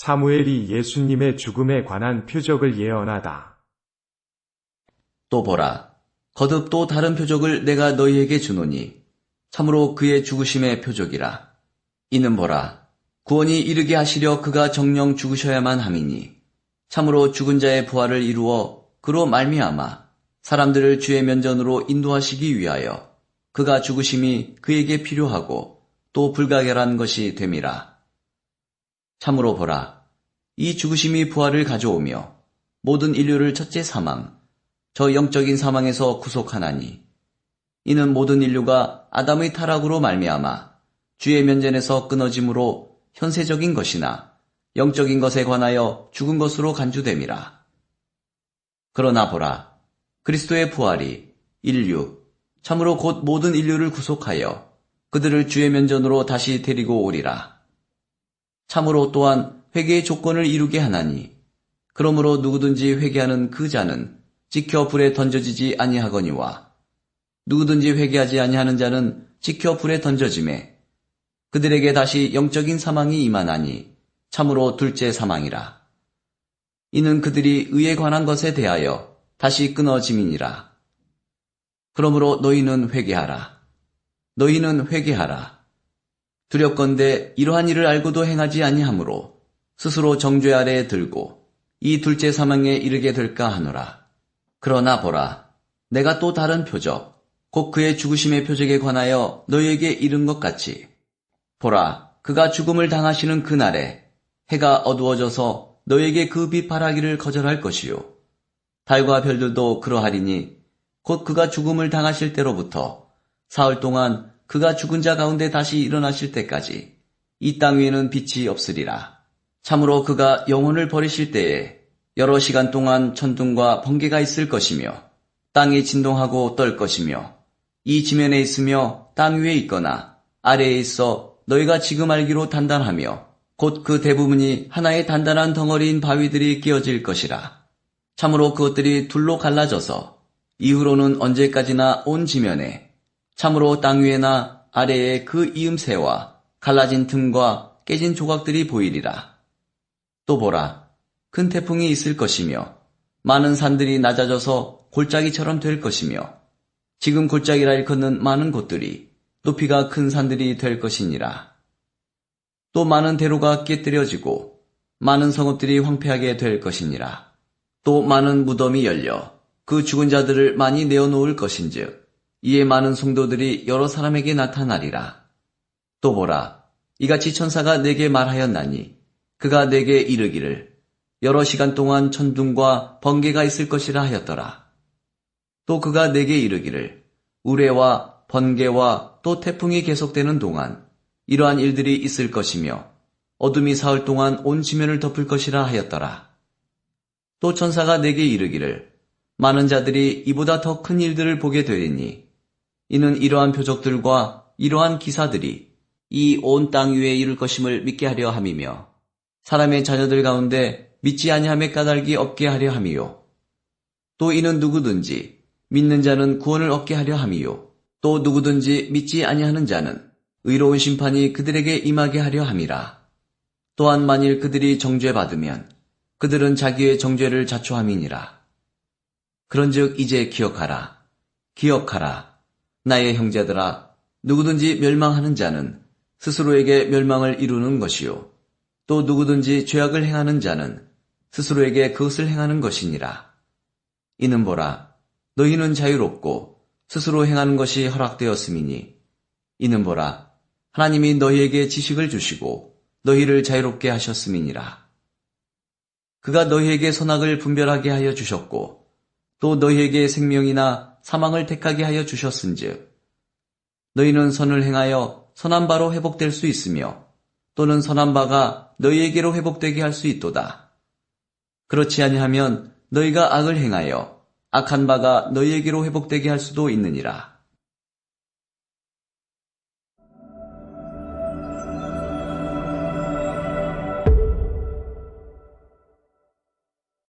사무엘이 예수님의 죽음에 관한 표적을 예언하다. 또 보라, 거듭 또 다른 표적을 내가 너희에게 주노니 참으로 그의 죽으심의 표적이라. 이는 보라, 구원이 이르게 하시려 그가 정령 죽으셔야만 함이니 참으로 죽은 자의 부활을 이루어 그로 말미암아 사람들을 주의 면전으로 인도하시기 위하여 그가 죽으심이 그에게 필요하고 또 불가결한 것이 됨이라. 참으로 보라, 이 죽으심이 부활을 가져오며 모든 인류를 첫째 사망, 저 영적인 사망에서 구속하나니 이는 모든 인류가 아담의 타락으로 말미암아 주의 면전에서 끊어짐으로 현세적인 것이나 영적인 것에 관하여 죽은 것으로 간주됨이라. 그러나 보라, 그리스도의 부활이 인류, 참으로 곧 모든 인류를 구속하여 그들을 주의 면전으로 다시 데리고 오리라. 참으로 또한 회개의 조건을 이루게 하나니, 그러므로 누구든지 회개하는 그 자는 지켜 불에 던져지지 아니하거니와, 누구든지 회개하지 아니하는 자는 지켜 불에 던져짐에, 그들에게 다시 영적인 사망이 임하나니, 참으로 둘째 사망이라. 이는 그들이 의에 관한 것에 대하여 다시 끊어짐이니라. 그러므로 너희는 회개하라. 너희는 회개하라. 두렵건대 이러한 일을 알고도 행하지 아니하므로 스스로 정죄 아래에 들고 이 둘째 사망에 이르게 될까 하노라. 그러나 보라, 내가 또 다른 표적, 곧 그의 죽으심의 표적에 관하여 너희에게 이른 것 같이. 보라, 그가 죽음을 당하시는 그날에 해가 어두워져서 너에게 그빛 발하기를 거절할 것이요. 달과 별들도 그러하리니 곧 그가 죽음을 당하실 때로부터 사흘 동안 그가 죽은 자 가운데 다시 일어나실 때까지 이 땅 위에는 빛이 없으리라. 참으로 그가 영혼을 버리실 때에 여러 시간 동안 천둥과 번개가 있을 것이며 땅이 진동하고 떨 것이며 이 지면에 있으며 땅 위에 있거나 아래에 있어 너희가 지금 알기로 단단하며 곧 그 대부분이 하나의 단단한 덩어리인 바위들이 끼어질 것이라. 참으로 그것들이 둘로 갈라져서 이후로는 언제까지나 온 지면에 참으로 땅 위에나 아래에 그 이음새와 갈라진 틈과 깨진 조각들이 보이리라. 또 보라, 큰 태풍이 있을 것이며 많은 산들이 낮아져서 골짜기처럼 될 것이며 지금 골짜기라 일컫는 많은 곳들이 높이가 큰 산들이 될 것이니라. 또 많은 대로가 깨뜨려지고 많은 성읍들이 황폐하게 될 것이니라. 또 많은 무덤이 열려 그 죽은 자들을 많이 내어놓을 것인즉 이에 많은 성도들이 여러 사람에게 나타나리라. 또 보라, 이같이 천사가 내게 말하였나니 그가 내게 이르기를 여러 시간 동안 천둥과 번개가 있을 것이라 하였더라. 또 그가 내게 이르기를 우레와 번개와 또 태풍이 계속되는 동안 이러한 일들이 있을 것이며 어둠이 사흘 동안 온 지면을 덮을 것이라 하였더라. 또 천사가 내게 이르기를 많은 자들이 이보다 더 큰 일들을 보게 되리니 이는 이러한 표적들과 이러한 기사들이 이 온 땅 위에 이룰 것임을 믿게 하려 함이며 사람의 자녀들 가운데 믿지 아니함의 까닭이 없게 하려 함이요. 또 이는 누구든지 믿는 자는 구원을 얻게 하려 함이요. 또 누구든지 믿지 아니하는 자는 의로운 심판이 그들에게 임하게 하려 함이라. 또한 만일 그들이 정죄받으면 그들은 자기의 정죄를 자초함이니라. 그런즉 이제 기억하라. 기억하라 나의 형제들아 누구든지 멸망하는 자는 스스로에게 멸망을 이루는 것이요 또 누구든지 죄악을 행하는 자는 스스로에게 그것을 행하는 것이니라. 이는 보라 너희는 자유롭고 스스로 행하는 것이 허락되었음이니 이는 보라 하나님이 너희에게 지식을 주시고 너희를 자유롭게 하셨음이니라. 그가 너희에게 선악을 분별하게 하여 주셨고 또 너희에게 생명이나 사망을 택하게 하여 주셨은즉 너희는 선을 행하여 선한 바로 회복될 수 있으며 또는 선한 바가 너희에게로 회복되게 할 수 있도다. 그렇지 아니하면 너희가 악을 행하여 악한 바가 너희에게로 회복되게 할 수도 있느니라.